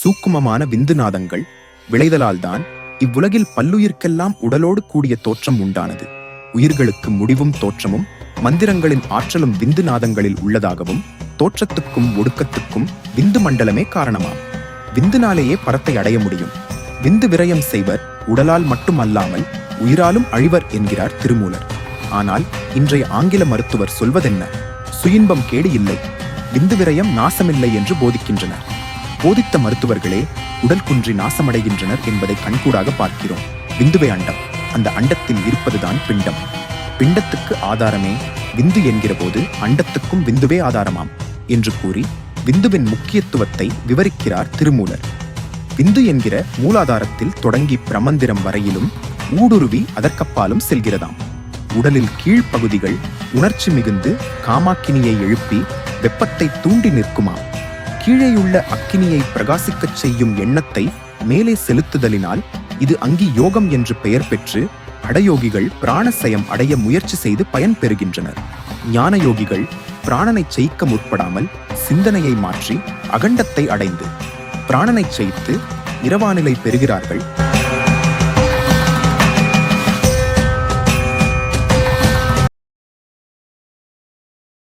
சூக்குமமான விந்துநாதங்கள் விளைதலால்தான் இவ்வுலகில் பல்லுயிர்க்கெல்லாம் உடலோடு கூடிய தோற்றம் உண்டானது. உயிர்களுக்கு முடிவும் தோற்றமும் மந்திரங்களின் ஆற்றலும் விந்து நாதங்களில் உள்ளதாகவும் தோற்றத்துக்கும் ஒடுக்கத்துக்கும் விந்து மண்டலமே காரணமாம். விந்துனாலேயே பரத்தை அடைய முடியும். விந்து விரயம் செய்வர் உடலால் மட்டுமல்லாமல் உயிராலும் அழிவர் என்கிறார் திருமூலர். ஆனால் இன்றைய ஆங்கில மருத்துவர் சொல்வதென்ன? சுயின்பம் கேடு இல்லை. விந்து விரயம் நாசமில்லை என்று போதிக்கின்றனர். போதித்த மருத்துவர்களே உடல் குன்றி நாசமடைகின்றனர் என்பதை கண்கூடாக பார்க்கிறோம். விந்துவை அண்டம். அந்த அண்டத்தில் இருப்பதுதான் பிண்டம். பிண்டத்துக்கு ஆதாரமே விந்து என்கிற போது அண்டத்துக்கும் விந்துவே ஆதாரமாம் என்று கூறி விந்துவின் முக்கியத்துவத்தை விவரிக்கிறார் திருமூலர். விந்து என்கிற மூலாதாரத்தில் தொடங்கி பிரமந்திரம் வரையிலும் ஊடுருவி அதற்கப்பாலும் செல்கிறதாம். உடலில் கீழ்ப்பகுதிகள் உணர்ச்சி மிகுந்து காமாக்கினியை எழுப்பி வெப்பத்தை தூண்டி நிற்குமாம். கீழேயுள்ள அக்கினியை பிரகாசிக்கச் செய்யும் எண்ணத்தை மேலே செலுத்துதலினால் இது அங்கி யோகம் என்று பெயர் பெற்று அடயோகிகள் பிராணசயம் அடைய முயற்சி செய்து பயன் பெறுகின்றனர். ஞான யோகிகள் பிராணனை ஜெயிக்க முற்படாமல் சிந்தனையை மாற்றி அகண்டத்தை அடைந்து பிராணனை ஜெயித்து இரவானிலை பெறுகிறார்கள்.